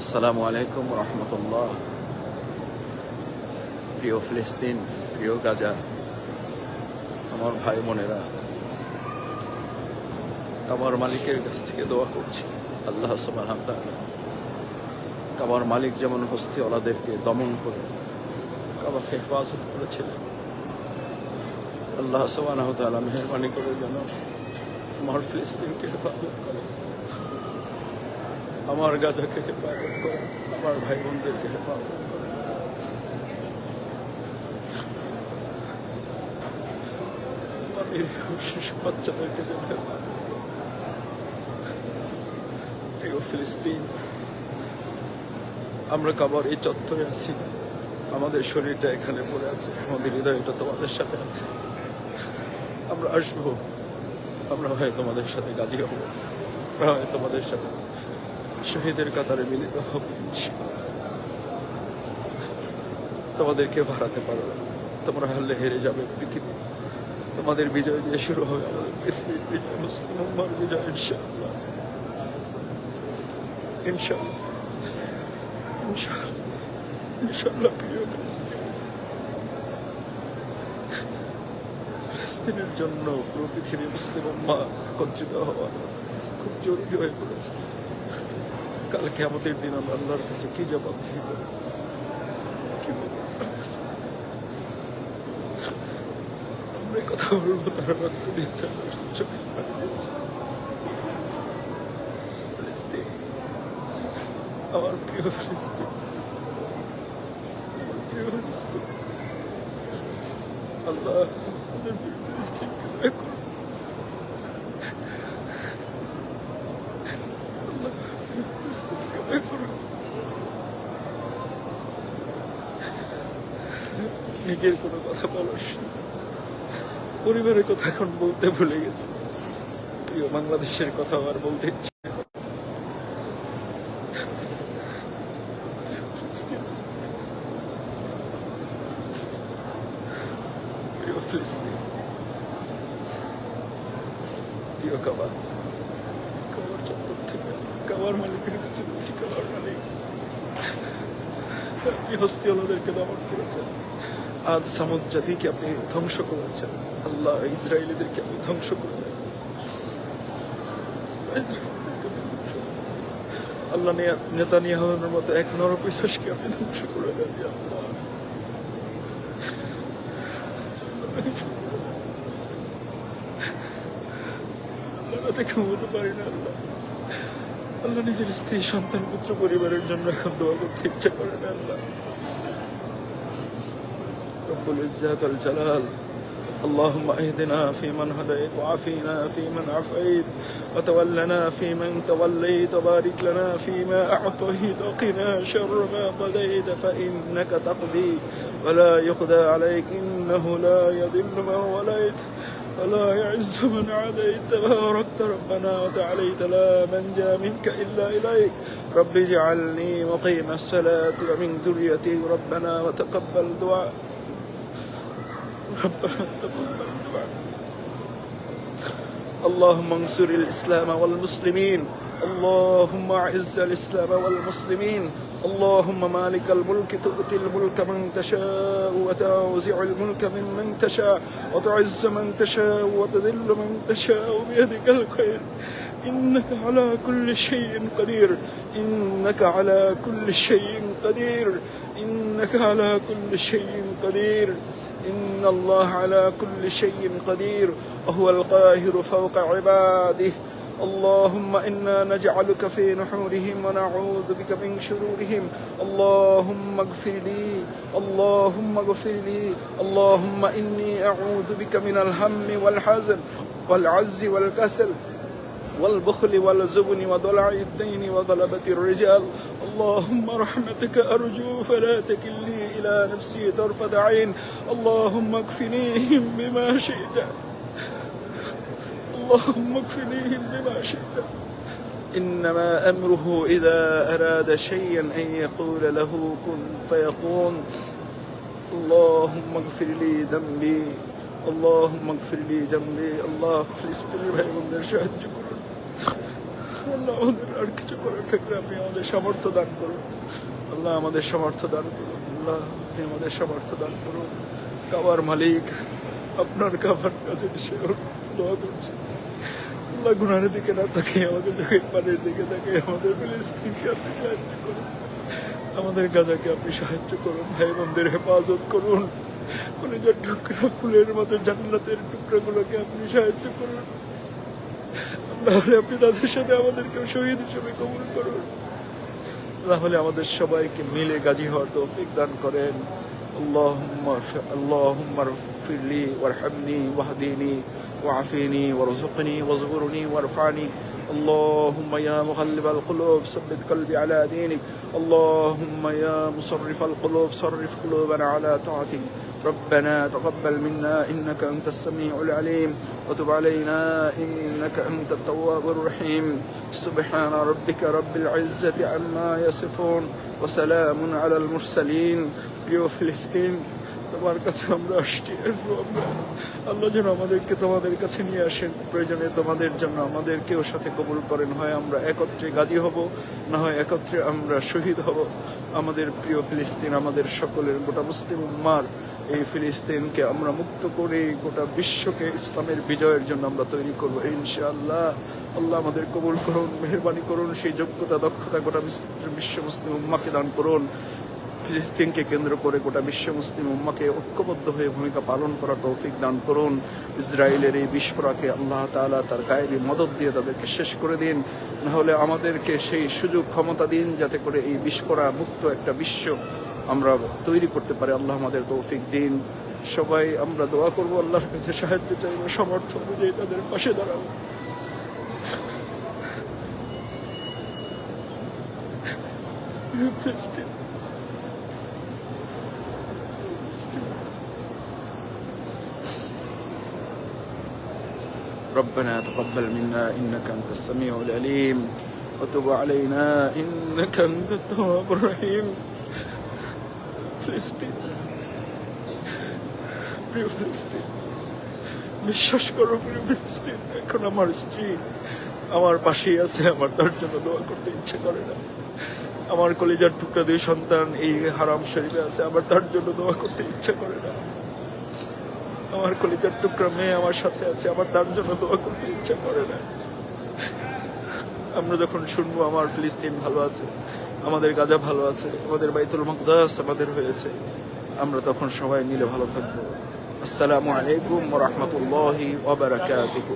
আসসালামু আলাইকুম রহমতুল্লাহ। প্রিয় ফিলিস্তিন, প্রিয় গাজা, আমার ভাই বোনেরা, কাবার মালিকের কাছ থেকে দোয়া করছি, আল্লাহ সুবহানাহু কাবার মালিক যেমন হস্তিওয়ালাদেরকে দমন করে, কাবাকে হেফাজত করেছিলেন। আল্লাহ তাআলা মেহরবানি করে যেন আমার ফিলিস্তিনকে হেফাজত করে। আমার গাজাকে হেফাজত আমার ভাই বোনদেরকে শিশু বাচ্চাদেরকে। ফিলিস্তিন। আমরা কাবার এই চত্বরে আছি। আমাদের শরীরটা এখানে পড়ে আছে। আমাদের হৃদয়টা তোমাদের সাথে আছে। আমরা আসব। আমরা হয় তোমাদের সাথে গাজী হব। আমরা হয় তোমাদের সাথে শহীদের কাতারে মিলিত হব। তোমাদেরকে হারাতে পারো। তোমরা হারলে হেরে যাবে পৃথিবী। তোমাদের বিজয় দিয়ে শুরু হবে আমাদের মুসলিম উম্মার বিজয়, ইনশাআল্লাহ। ইনশাআল্লাহ। ইনশাআল্লাহ। ইনশাআল্লাহ, প্রিয় ফিলিস্তিন। ফিলিস্তিনের জন্য পুরো পৃথিবী মুসলিম উম্মা একত্রিত হওয়া খুব জরুরি হয়ে পড়েছে। কালকে আমাদের দিন, আমরা আল্লাহর কাছে কি জবাব বলব? আমরা কথা বলব তারা রক্ত দিয়েছে আমরা প্রিয় ফিলিস্তিন প্রিয় ফিলিস্তিন। আল্লাহ ফিলিস্তিনকে দয়া করুন। আল্লাহ প্রিয় ফিলিস্তিনকে দয়া করুন। নিজের কোনো কথা বলার পরিবারের কথা এখন বলতে ভুলে গেছি। প্রিয় বাংলাদেশের কথা আবার বলতে ইচ্ছে। প্রিয় প্রিয় কাবার কাবার মালিকের কাছে বলছি কাবার মালিক আপনি হস্তিওয়ালাদেরকে দমন করেছেন। আজ সামুদ জাতিকে আপনি ধ্বংস করেছেন। আল্লাহ ইসরায়েলিদেরকে আপনি ধ্বংস করলেন। আল্লাহ নেতানিয়াহুর মতো এক নরপিশাসকে আপনি ধ্বংস করে দেন আল্লাহ। থেকে ঘুমোতে পারি না, আল্লাহ। আল্লাহ নিজের স্ত্রী সন্তান পুত্র পরিবারের জন্য এখন দোয়া করতে ইচ্ছা করে না আল্লাহ رب العزة والجلال اللهم اهدنا فيمن هديت وعافينا فيمن عافيت وتولنا فيمن توليت وبارك لنا فيما أعطيت وقنا شر ما قضيت فإنك تقضي ولا يقضى عليك إنه لا يذل من وليت ولا يعز من عاديت تباركت ربنا وتعاليت لا منجا منك إلا إليك. رب اجعلني مقيم الصلاة ومن ذريتي ربنا وتقبل دعاء. ربنا تقبل دعاء. اللهم انصر الإسلام والمسلمين. اللهم أعز الإسلام والمسلمين. اللهم مالك الملك تؤتي الملك من تشاء وتنزع الملك ممن تشاء وتعز من تشاء وتذل من تشاء بيدك الخير. إنك على كل شيء قدير. إنك على كل شيء قدير. إنك على كل شيء قدير. إن الله على كل شيء قدير. وهو القاهر فوق عباده. اللهم إنا نجعلك في نحورهم ونعوذ بك من شرورهم. اللهم اغفر لي. اللهم اغفر لي. اللهم إني أعوذ بك من الهم والحزن والعز والكسل والبخل والزبن وضلع الدين وغلبة الرجال. اللهم رحمتك أرجو فلا تكلني إلى نفسي طرفة عين. اللهم اكفنيهم بما شئت. اللهم اكفنيهم بما شئت إنما أمره إذا أراد شيئا أن يقول له كن فيكون اللهم اغفر لي ذنبي اللهم اغفر لي ذنبي الله فلسطين ভাই বোনদের সাহায্য করুন আল্লাহ আমাদের আর কিছু করার থাকলে আপনি আমাদের সামর্থ্য দান করুন আল্লাহ আমাদের সামর্থ্য দান করুন আল্লাহ আপনি আমাদের সামর্থ্য দান করুন কাবার মালিক আপনার কাবার কাছে সে দোয়া করছে আল্লাহ গুনার দিকে না তাকে আমাদের চোখের পানির দিকে তাকে আমাদের ফিলিস্তিনকে আপনি সাহায্য করুন আমাদের গাজাকে আপনি সাহায্য করুন ভাই বোনদের হেফাজত করুন কলেজের টুকরা ফুলের মতো জান্নাতের টুকরাগুলোকে আপনি সাহায্য করুন তাহলে আপনি তাদের সাথে আমাদেরকেও শহীদ হিসেবে কবুল করুন তাহলে আমাদের সবাইকে মিলে গাজী হওয়ার তৌফিক দান করেন اللهم ارف- اللهم اغفر لي وارحمني واهدني وعفيني وارزقني وزورني وارفعني. اللهم يا مغلب القلوب ثبت قلبي على دينك. اللهم يا مصرف القلوب صرف قلوبنا على طاعتك. ربنا تقبل منا إنك أنت السميع العليم. وتب علينا إنك أنت التواب الرحيم. سبحان ربك رب العزة عما يصفون. وسلام على المرسلين. في فلسطين তোমার কাছে আমরা আসছি। আল্লাহ যেন আমাদেরকে তোমাদের কাছে নিয়ে আসেন। প্রয়োজনে তোমাদের জন্য আমাদেরকেও সাথে কবুল করেন। হয় আমরা একত্রে গাজী হব, না হয় একত্রে আমরা শহীদ হব। আমাদের প্রিয় ফিলিস্তিন, আমাদের সকলের গোটা মুসলিম উম্মার, এই ফিলিস্তিনকে আমরা মুক্ত করে গোটা বিশ্বকে ইসলামের বিজয়ের জন্য আমরা তৈরি করব। ইনশাআল্লাহ আল্লাহ আমাদের কবুল করুন, মেহরবানি করুন, সেই যোগ্যতা, দক্ষতা গোটা বিশ্ব মুসলিম উম্মাকে দান করুন। ফিলিস্তিনকে কেন্দ্র করে গোটা বিশ্ব মুসলিম উম্মাকে ঐক্যবদ্ধ হয়ে ভূমিকা পালন করা তৌফিক দান করুন। ইসরায়েলের এই বিস্ফোরাকে আল্লাহ তাআলা তার গায়েবী মদত দিয়ে তাদেরকে শেষ করে দিন। না হলে আমাদেরকে সেই সুযোগ ক্ষমতা দিন যাতে করে এই বিস্ফোরা মুক্ত একটা বিশ্ব আমরা তৈরি করতে পারি। আল্লাহ আমাদের তৌফিক দিন। সবাই আমরা দোয়া করব আল্লাহর কাছে সাহায্য চাইব সমর্থ অনুযায়ী তাদের পাশে দাঁড়াবো। ফিলিস্তিন ফিলিস্তিন ربنا تقبل منا انك انت السميع العليم وتب علينا انك انت التواب الرحيم ফিলিস্তিন প্রিয় ফিলিস্তিন বিশ্বাস করো প্রিয় ফিলিস্তিন এখন আমার স্ত্রী আমার পাশেই আছে আমার তার জন্য দোয়া করতে ইচ্ছে করে না আমার কলিজার টুকরা দুই সন্তান এই হারাম শরীফে আছে আমার তার জন্য দোয়া করতে ইচ্ছে করে না আমার কলিজার টুকরা মেয়ে আমার সাথে আছে, আমার তার জন্য দোয়া করতে ইচ্ছা করে না। আমরা যখন শুনব আমার ফিলিস্তিন ভালো আছে, আমাদের গাজা ভালো আছে, আমাদের বাইতুল মকদাস আমাদের হয়েছে, আমরা তখন সবাই মিলে ভালো থাকব। আসসালামু আলাইকুম রহমতুল্লাহি রাহমাতুল্লাহি ওয়া বারাকাতুহু।